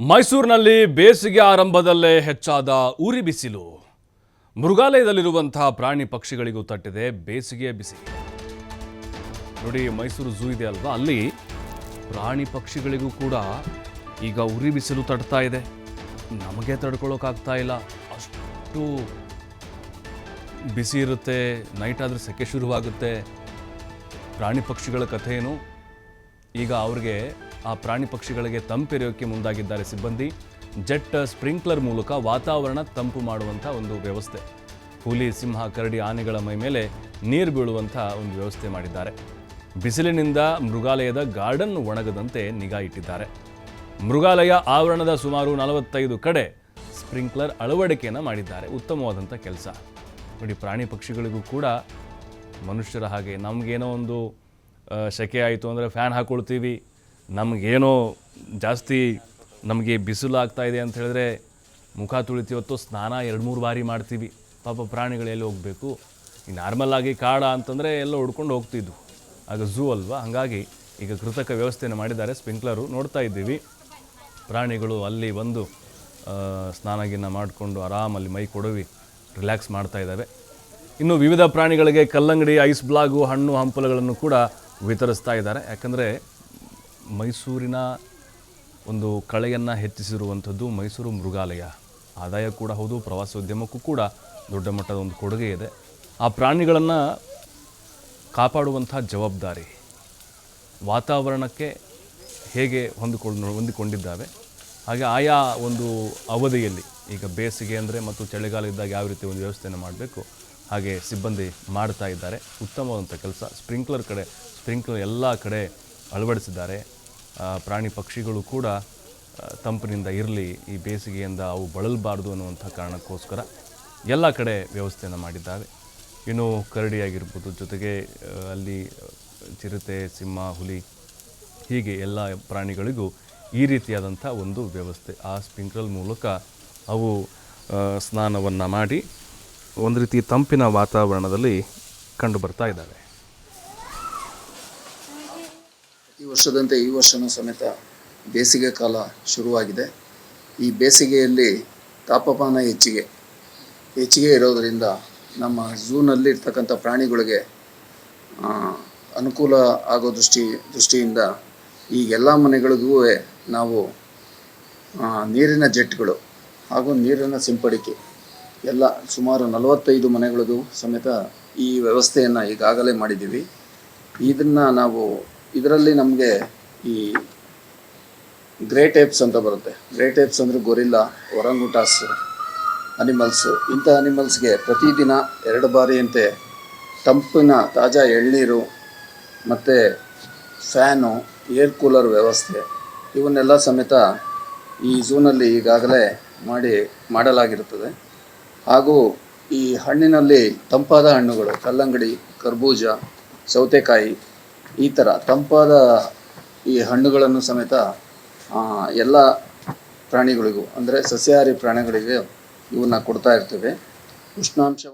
ಮೈಸೂರಿನಲ್ಲಿ ಬೇಸಿಗೆ ಆರಂಭದಲ್ಲೇ ಹೆಚ್ಚಾದ ಉರಿ ಬಿಸಿಲು. ಮೃಗಾಲಯದಲ್ಲಿರುವಂತಹ ಪ್ರಾಣಿ ಪಕ್ಷಿಗಳಿಗೂ ತಟ್ಟಿದೆ ಬೇಸಿಗೆಯ ಬಿಸಿ. ನೋಡಿ, ಮೈಸೂರು ಝೂ ಇದೆ ಅಲ್ವಾ? ಅಲ್ಲಿ ಪ್ರಾಣಿ ಪಕ್ಷಿಗಳಿಗೂ ಕೂಡ ಈಗ ಉರಿ ಬಿಸಿಲು ತಡ್ತಾ ಇದೆ. ನಮಗೆ ತಡ್ಕೊಳ್ಳೋಕ್ಕಾಗ್ತಾ ಇಲ್ಲ. ಅಷ್ಟು ಬಿಸಿ ಇರುತ್ತೆ. ನೈಟ್ ಆದರೆ ಸೆಕೆ ಶುರುವಾಗುತ್ತೆ. ಪ್ರಾಣಿ ಪಕ್ಷಿಗಳ ಕಥೆ ಏನು ಈಗ ಅವ್ರಿಗೆ ಆ ಪ್ರಾಣಿ ಪಕ್ಷಿಗಳಿಗೆ ತಂಪೆರೆಯೋಕ್ಕೆ ಮುಂದಾಗಿದ್ದಾರೆ ಸಿಬ್ಬಂದಿ. ಜೆಟ್ ಸ್ಪ್ರಿಂಕ್ಲರ್ ಮೂಲಕ ವಾತಾವರಣ ತಂಪು ಮಾಡುವಂಥ ಒಂದು ವ್ಯವಸ್ಥೆ. ಹುಲಿ, ಸಿಂಹ, ಕರಡಿ, ಆನೆಗಳ ಮೈ ಮೇಲೆ ನೀರು ಬೀಳುವಂಥ ಒಂದು ವ್ಯವಸ್ಥೆ ಮಾಡಿದ್ದಾರೆ. ಬಿಸಿಲಿನಿಂದ ಮೃಗಾಲಯದ ಗಾರ್ಡನ್ ಒಣಗದಂತೆ ನಿಗಾ ಇಟ್ಟಿದ್ದಾರೆ. ಮೃಗಾಲಯ ಆವರಣದ ಸುಮಾರು ನಲವತ್ತೈದು ಕಡೆ ಸ್ಪ್ರಿಂಕ್ಲರ್ ಅಳವಡಿಕೆಯನ್ನು ಮಾಡಿದ್ದಾರೆ. ಉತ್ತಮವಾದಂಥ ಕೆಲಸ. ನೋಡಿ, ಪ್ರಾಣಿ ಪಕ್ಷಿಗಳಿಗೂ ಕೂಡ ಮನುಷ್ಯರ ಹಾಗೆ ನಮಗೇನೋ ಒಂದು ಶೆಕೆ ಆಯಿತು ಅಂದರೆ ಫ್ಯಾನ್ ಹಾಕ್ಕೊಳ್ತೀವಿ ನಮಗೇನೋ ಜಾಸ್ತಿ ನಮಗೆ ಬಿಸಿಲು ಆಗ್ತಾ ಇದೆ ಅಂತ ಹೇಳಿದ್ರೆ ಮುಖ ತುಳಿತೀವತ್ತು ಸ್ನಾನ ಎರಡು ಮೂರು ಬಾರಿ ಮಾಡ್ತೀವಿ. ಪಾಪ ಪ್ರಾಣಿಗಳು ಎಲ್ಲಿ ಹೋಗಬೇಕು? ಈ ನಾರ್ಮಲ್ ಆಗಿ ಕಾಡ ಅಂತಂದರೆ ಎಲ್ಲ ಹುಡ್ಕೊಂಡು ಹೋಗ್ತಿದ್ವು. ಆಗ ಝೂ ಅಲ್ವಾ? ಹಾಗಾಗಿ ಈಗ ಕೃತಕ ವ್ಯವಸ್ಥೆಯನ್ನು ಮಾಡಿದ್ದಾರೆ. ಸ್ಪ್ರಿಂಕ್ಲರು ನೋಡ್ತಾ ಇದ್ದೀವಿ. ಪ್ರಾಣಿಗಳು ಅಲ್ಲಿ ಬಂದು ಆ, ಸ್ನಾನ ಗಿನ್ನ ಮಾಡಿಕೊಂಡು ಆರಾಮಲ್ಲಿ ಮೈ ಕೊಡವಿ ರಿಲ್ಯಾಕ್ಸ್ ಮಾಡ್ತಾ ಇದ್ದಾವೆ. ಇನ್ನು ವಿವಿಧ ಪ್ರಾಣಿಗಳಿಗೆ ಕಲ್ಲಂಗಡಿ ಐಸ್ ಬ್ಲಾಗು ಹಣ್ಣು ಹಂಪಲುಗಳನ್ನು ಕೂಡ ವಿತರಿಸ್ತಾ ಇದ್ದಾರೆ. ಯಾಕಂದರೆ ಮೈಸೂರಿನ ಒಂದು ಕಳೆಯನ್ನು ಹೆಚ್ಚಿಸಿರುವಂಥದ್ದು ಮೈಸೂರು ಮೃಗಾಲಯ. ಆದಾಯ ಕೂಡ ಹೌದು, ಪ್ರವಾಸೋದ್ಯಮಕ್ಕೂ ಕೂಡ ದೊಡ್ಡ ಮಟ್ಟದ ಒಂದು ಕೊಡುಗೆ ಇದೆ. ಆ ಪ್ರಾಣಿಗಳನ್ನು ಕಾಪಾಡುವಂಥ ಜವಾಬ್ದಾರಿ ವಾತಾವರಣಕ್ಕೆ ಹೇಗೆ ಹೊಂದಿಕೊಂಡು, ಹೊಂದಿಕೊಂಡಿದ್ದಾವೆ. ಹಾಗೆ ಆಯಾ ಒಂದು ಅವಧಿಯಲ್ಲಿ, ಈಗ ಬೇಸಿಗೆ ಅಂದರೆ ಮತ್ತು ಚಳಿಗಾಲ ಇದ್ದಾಗ ಯಾವ ರೀತಿ ಒಂದು ವ್ಯವಸ್ಥೆಯನ್ನು ಮಾಡಬೇಕು, ಹಾಗೆ ಸಿಬ್ಬಂದಿ ಮಾಡ್ತಾ ಇದ್ದಾರೆ. ಉತ್ತಮವಾದಂಥ ಕೆಲಸ. ಸ್ಪ್ರಿಂಕ್ಲರ್ ಕಡೆ, ಸ್ಪ್ರಿಂಕ್ಲರ್ ಎಲ್ಲ ಕಡೆ ಅಳವಡಿಸಿದ್ದಾರೆ. ಪ್ರಾಣಿ ಪಕ್ಷಿಗಳು ಕೂಡ ತಂಪಿನಿಂದ ಇರಲಿ, ಈ ಬೇಸಿಗೆಯಿಂದ ಅವು ಬಳಲಬಾರ್ದು ಅನ್ನುವಂಥ ಕಾರಣಕ್ಕೋಸ್ಕರ ಎಲ್ಲ ಕಡೆ ವ್ಯವಸ್ಥೆಯನ್ನು ಮಾಡಿದ್ದಾವೆ ಇನ್ನು ಕರಡಿಯಾಗಿರ್ಬೋದು, ಜೊತೆಗೆ ಅಲ್ಲಿ ಚಿರತೆ, ಸಿಂಹ, ಹುಲಿ, ಹೀಗೆ ಎಲ್ಲ ಪ್ರಾಣಿಗಳಿಗೂ ಈ ರೀತಿಯಾದಂಥ ಒಂದು ವ್ಯವಸ್ಥೆ. ಆ ಸ್ಪ್ರಿಂಕ್ಲರ್ ಮೂಲಕ ಅವು ಸ್ನಾನವನ್ನು ಮಾಡಿ, ಒಂದು ರೀತಿ ತಂಪಿನ ವಾತಾವರಣದಲ್ಲಿ ಕಂಡು ಬರ್ತಾ ಇದ್ದಾವೆ ಈ ವರ್ಷದಂತೆ ಈ ವರ್ಷನೂ ಸಮೇತ ಬೇಸಿಗೆ ಕಾಲ ಶುರುವಾಗಿದೆ. ಈ ಬೇಸಿಗೆಯಲ್ಲಿ ತಾಪಮಾನ ಹೆಚ್ಚಿಗೆ ಹೆಚ್ಚಿಗೆ ಇರೋದರಿಂದ ನಮ್ಮ ಝೂನಲ್ಲಿ ಇರ್ತಕ್ಕಂಥ ಪ್ರಾಣಿಗಳಿಗೆ ಅನುಕೂಲ ಆಗೋ ದೃಷ್ಟಿ, ದೃಷ್ಟಿಯಿಂದ ಈ ಎಲ್ಲ ಮನೆಗಳಿಗೂ ನಾವು ನೀರಿನ ಜೆಟ್ಗಳು ಹಾಗೂ ನೀರಿನ ಸಿಂಪಡಿಕೆ ಎಲ್ಲ ಸುಮಾರು ನಲವತ್ತೈದು ಮನೆಗಳಿಗೂ ಸಮೇತ ಈ ವ್ಯವಸ್ಥೆಯನ್ನು ಈಗಾಗಲೇ ಮಾಡಿದ್ದೀವಿ. ಇದನ್ನು ನಾವು ಇದರಲ್ಲಿ ನಮಗೆ ಈ ಗ್ರೇಟ್ ಏಪ್ಸ್ ಅಂತ ಬರುತ್ತೆ. ಗ್ರೇಟ್ ಏಪ್ಸ್ ಅಂದರೆ ಗೊರಿಲ್ಲ, ಒರಂಗುಟಾಸ್, ಅನಿಮಲ್ಸು. ಇಂಥ ಅನಿಮಲ್ಸ್ಗೆ ಪ್ರತಿದಿನ ಎರಡು ಬಾರಿಯಂತೆ ತಂಪಿನ ತಾಜಾ ಎಳ್ನೀರು ಮತ್ತು ಫ್ಯಾನು, ಏರ್ ಕೂಲರ್ ವ್ಯವಸ್ಥೆ ಇವನ್ನೆಲ್ಲ ಸಮೇತ ಈ ಝೂನಲ್ಲಿ ಈಗಾಗಲೇ ಮಾಡಿ ಮಾಡಲಾಗಿರುತ್ತದೆ. ಹಾಗೂ ಈ ಹಣ್ಣಿನಲ್ಲಿ ತಂಪಾದ ಹಣ್ಣುಗಳು, ಕಲ್ಲಂಗಡಿ, ಕರ್ಬೂಜ, ಸೌತೆಕಾಯಿ ಈ ಥರ ತಂಪಾದ ಈ ಹಣ್ಣುಗಳನ್ನು ಸಮೇತ ಎಲ್ಲ ಪ್ರಾಣಿಗಳಿಗೂ, ಅಂದರೆ ಸಸ್ಯಾಹಾರಿ ಪ್ರಾಣಿಗಳಿಗೆ ಇವನ್ನ ಕೊಡ್ತಾ ಇರ್ತೇವೆ. ಉಷ್ಣಾಂಶ